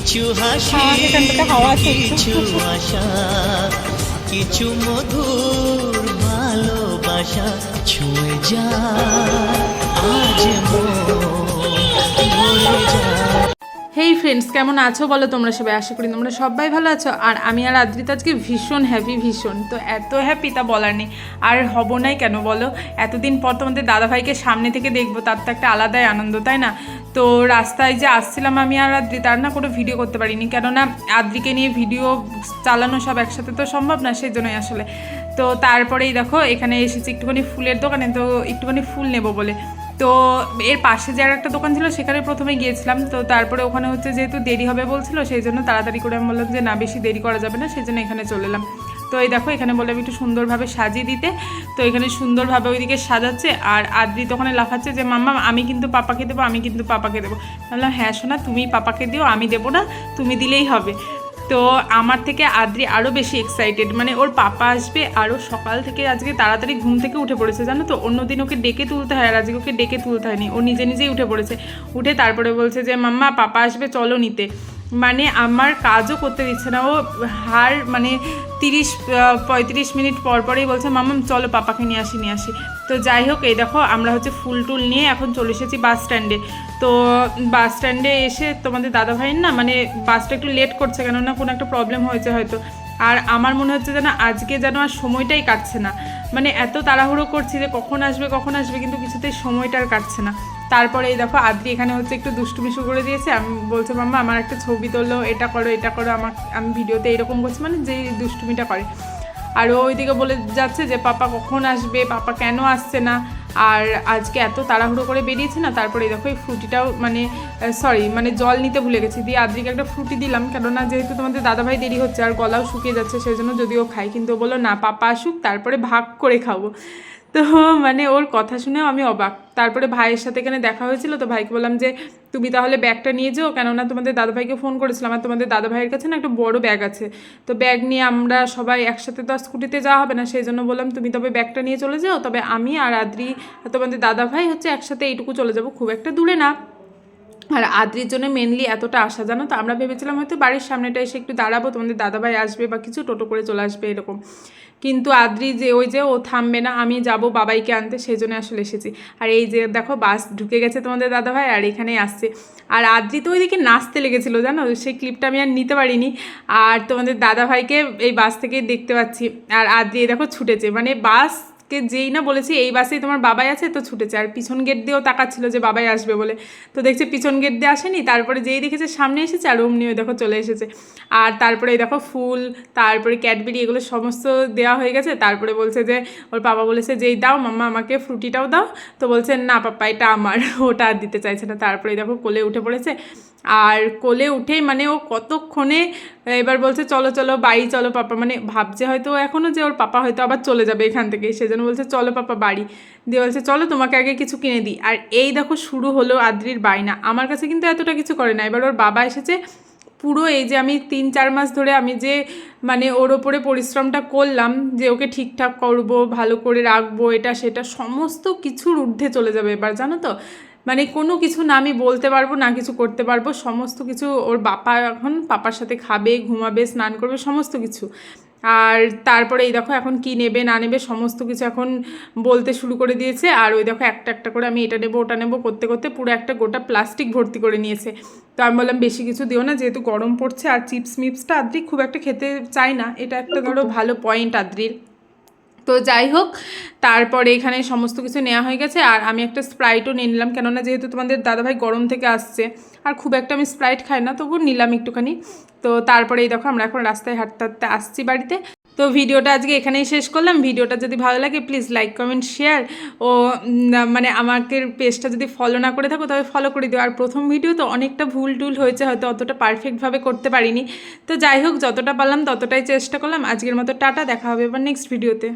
কিছু হাসি হ্যাঁ। কিছু আশা কিছু মধুর ভালোবাসা ছুঁয়ে যা আজ হেই ফ্রেন্ডস কেমন আছো বলো তোমরা সবাই? আশা করি তোমরা সবাই ভালো আছো। আর আমি আর আদ্রিতা আজকে ভীষণ হ্যাপি ভীষণ। তো এত হ্যাপি তা বলার নেই। আর হব নাই কেন বলো? এতদিন পর তোমাদের দাদাভাইকে সামনে থেকে দেখব তার তো একটা আলাদাই আনন্দ তাই না? তো রাস্তায় যে আসছিলাম আমি আর আদ্রি, তার না কোনো ভিডিও করতে পারিনি। কেননা আদ্রিকে নিয়ে ভিডিও চালানো সব একসাথে তো সম্ভব না সেই জন্যই আসলে। তো তারপরেই দেখো, এখানে এসেছি একটুখানি ফুলের দোকানে, তো একটুখানি ফুল নেব বলে। তো এর পাশে যে আর একটা দোকান ছিল, সেখানে প্রথমে গিয়েছিলাম। তো তারপরে ওখানে হচ্ছে যেহেতু দেরি হবে বলছিল, সেই জন্য তাড়াতাড়ি করে আমি বললাম যে, না, বেশি দেরি করা যাবে না সেই জন্য এখানে চলে এলাম। তো এই দেখো, এখানে বললাম একটু সুন্দরভাবে সাজিয়ে দিতে। তো এখানে সুন্দরভাবে ওইদিকে সাজাচ্ছে আর আদ্রি তো ওখানে লাফাচ্ছে যে, মাম্মা, আমি কিন্তু পাপাকে দেবো, আমি কিন্তু পাপাকে দেবো। বললাম হ্যাঁ শোনা তুমি পাপাকে দিও, আমি দেবো না, তুমি দিলেই হবে। তো আমার থেকে আদ্রি আরও বেশি এক্সাইটেড মানে ওর পাপা আসবে আরও সকাল থেকে আজকে তাড়াতাড়ি ঘুম থেকে উঠে পড়েছে, জানো তো? অন্যদিন ওকে ডেকে তুলতে হয় আর আজকে ওকে ডেকে তুলতে হয়নি, ও নিজে নিজেই উঠে পড়েছে। উঠে তারপরে বলছে যে, মাম্মা, পাপা আসবে, চলো নিতে। মানে আমার কাজও করতে দিচ্ছে না। ও হার মানে তিরিশ পঁয়ত্রিশ মিনিট পর পরেই বলছে মাম্মাম চলো পাপাকে নিয়ে আসি নিয়ে আসি। তো যাই হোক, এই দেখো, আমরা হচ্ছে ফুল টুল নিয়ে এখন চলে এসেছি বাস স্ট্যান্ডে। তো বাস স্ট্যান্ডে এসে তোমাদের দাদা ভাইয়ের না মানে বাসটা একটু লেট করছে, কেননা কোনো একটা প্রবলেম হয়েছে হয়তো। আর আমার মনে হচ্ছে যেন আজকে যেন আর সময়টাই কাটছে না। মানে এত তাড়াহুড়ো করছি যে কখন আসবে কখন আসবে, কিন্তু কিছুতেই সময়টা আর কাটছে না। তারপরে এই দেখো আদ্রি এখানে হচ্ছে একটু দুষ্টুমিশু করে দিয়েছে। আমি বলছে, মাম্মা, আমার একটা ছবি তোলো, এটা করো এটা করো, আমার, আমি ভিডিওতে এরকম করছি। মানে যে দুষ্টুমিটা করে। আর ওইদিকে বলে যাচ্ছে যে, পাপা কখন আসবে? পাপা কেন আসছে না? আর আজকে এত তাড়াহুড়ো করে বেরিয়েছে না, তারপরে দেখো এই ফ্রুটিটাও মানে সরি মানে জল নিতে ভুলে গেছি। দিয়ে আদ্রিকে একটা ফ্রুটি দিলাম, কেননা যেহেতু তোমাদের দাদাভাই দেরি হচ্ছে আর গলাও শুকিয়ে যাচ্ছে সেই জন্য যদিও খাই। কিন্তু ও বলল, না, পাপা আসুক, তারপরে ভাগ করে খাব। তো মানে ওর কথা শুনেও আমি অবাক। তারপরে ভাইয়ের সাথে এখানে দেখা হয়েছিল তো ভাইকে বললাম যে, তুমি তাহলে ব্যাগটা নিয়ে যেও কেননা তোমাদের দাদাভাইকে ফোন করেছিলাম আর তোমাদের দাদাভাইয়ের কাছে না একটা বড় ব্যাগ আছে। তো ব্যাগ নিয়ে আমরা সবাই একসাথে তো আর স্কুটিতে যাওয়া হবে না সেই জন্য বললাম, তুমি তবে ব্যাগটা নিয়ে চলে যাও, তবে আমি আর আদ্রি তোমাদের দাদাভাই হচ্ছে একসাথে এইটুকু চলে যাব, খুব একটা দূরে না। আর আদ্রির জন্য মেনলি এতটা আসা জানো তো? আমরা ভেবেছিলাম হয়তো বাড়ির সামনেটা এসে একটু দাঁড়াবো, তোমাদের দাদাভাই আসবে বা কিছু টোটো করে চলে আসবে এরকম। কিন্তু আদ্রি যে, ওই যে, ও থামবে না, আমি যাব বাবাইকে আনতে সেই জন্য আসলে এসেছি। আর এই যে, দেখো, বাস ঢুকে গেছে তোমাদের দাদাভাই, আর এখানেই আসছে। আর আদ্রি তো ওইদিকে নাচতে লেগেছিল, জানো? সেই ক্লিপটা আমি আর নিতে পারিনি। আর তোমাদের দাদাভাইকে এই বাস থেকে দেখতে পাচ্ছি। আর আদ্রি দেখো, ছুটেছে। মানে বাস কে যেই না বলেছি, এই বাসেই তোমার বাবাই আছে তো ছুটেছে। আর পিছন গেট দিয়েও তাকাচ্ছিল যে বাবাই আসবে বলে। তো দেখছে পিছন গেট দিয়ে আসেনি, তারপরে যেই দেখেছে সামনে এসেছে আর অমনিও দেখো চলে এসেছে। আর তারপরে দেখো ফুল, তারপরে ক্যাডবেরি, এগুলো সমস্ত দেওয়া হয়ে গেছে। তারপরে বলছে যে, ওর বাবা বলেছে যেই দাও, মাম্মা আমাকে ফ্রুটিটাও দাও। তো বলছে, না পাপা এটা আমার, ওটা আর দিতে চাইছে না। তারপরে দেখো কোলে উঠে পড়েছে। আর কোলে উঠেই মানে ও কতক্ষণে এবার বলছে, চলো চলো, বাড়ি, চলো পাপা। মানে ভাবছে হয়তো এখনও যে ওর পাপা হয়তো আবার চলে যাবে এখান থেকে। সেজন্য বলছে, চলো পাপা, বাড়ি। দিয়ে বলছে, চলো, তোমাকে আগে কিছু কিনে দিই। আর এই দেখো, শুরু হলো আদ্রির বাইনা আমার কাছে কিন্তু এতটা কিছু করে না। এবার ওর বাবা এসেছে, পুরো এই যে আমি তিন, চার মাস ধরে আমি যে মানে ওর ওপরে পরিশ্রমটা করলাম, যে ওকে ঠিকঠাক করব, ভালো করে রাখব, এটা, সেটা, সমস্ত কিছুর ঊর্ধ্বে চলে যাবে এবার, জানো তো? মানে কোনো কিছু না আমি বলতে পারব না কিছু করতে পারব সমস্ত কিছু ওর বাপা এখন পাপার সাথে খাবে ঘুমাবে স্নান করবে সমস্ত কিছু। আর তারপরে এই দেখো এখন কি নেবে না নেবে সমস্ত কিছু এখন বলতে শুরু করে দিয়েছে। আর ওই দেখো একটা একটা করে আমি এটা নেব ওটা নেব করতে করতে পুরো একটা গোটা প্লাস্টিক ভর্তি করে নিয়েছে। তো আমি বললাম বেশি কিছু দিও না যেহেতু গরম পড়ছে আর চিপস মিপসটা আদ্রি খুব একটা খেতে চাই না। এটা একটা ধরো ভালো পয়েন্ট আদ্রির। তো যাই হোক, তারপরে এখানে সমস্ত কিছু নেওয়া হয়ে গেছে। আর আমি একটা স্প্রাইটও নিয়ে নিলাম, কেননা যেহেতু তোমাদের দাদাভাই গরম থেকে আসছে, আর খুব একটা আমি স্প্রাইট খাই না তবু নিলাম একটুখানি। তো তারপরে এই দেখো, আমরা এখন রাস্তায় হাঁটতে হাঁটতে আসছি বাড়িতে। তো ভিডিওটা আজকে এখানেই শেষ করলাম। ভিডিওটা যদি ভালো লাগে প্লিজ লাইক কমেন্ট শেয়ার ও মানে আমাকে পেজটা যদি ফলো না করে থাকো, তবে ফলো করে দিও। আর প্রথম ভিডিও তো অনেকটা ভুল টুল হয়েছে, হয়তো অতটা পারফেক্টভাবে করতে পারিনি। তো যাই হোক, যতটা পারলাম ততটাই চেষ্টা করলাম। আজকের মতো টাটা, দেখা হবে এবার নেক্সট ভিডিওতে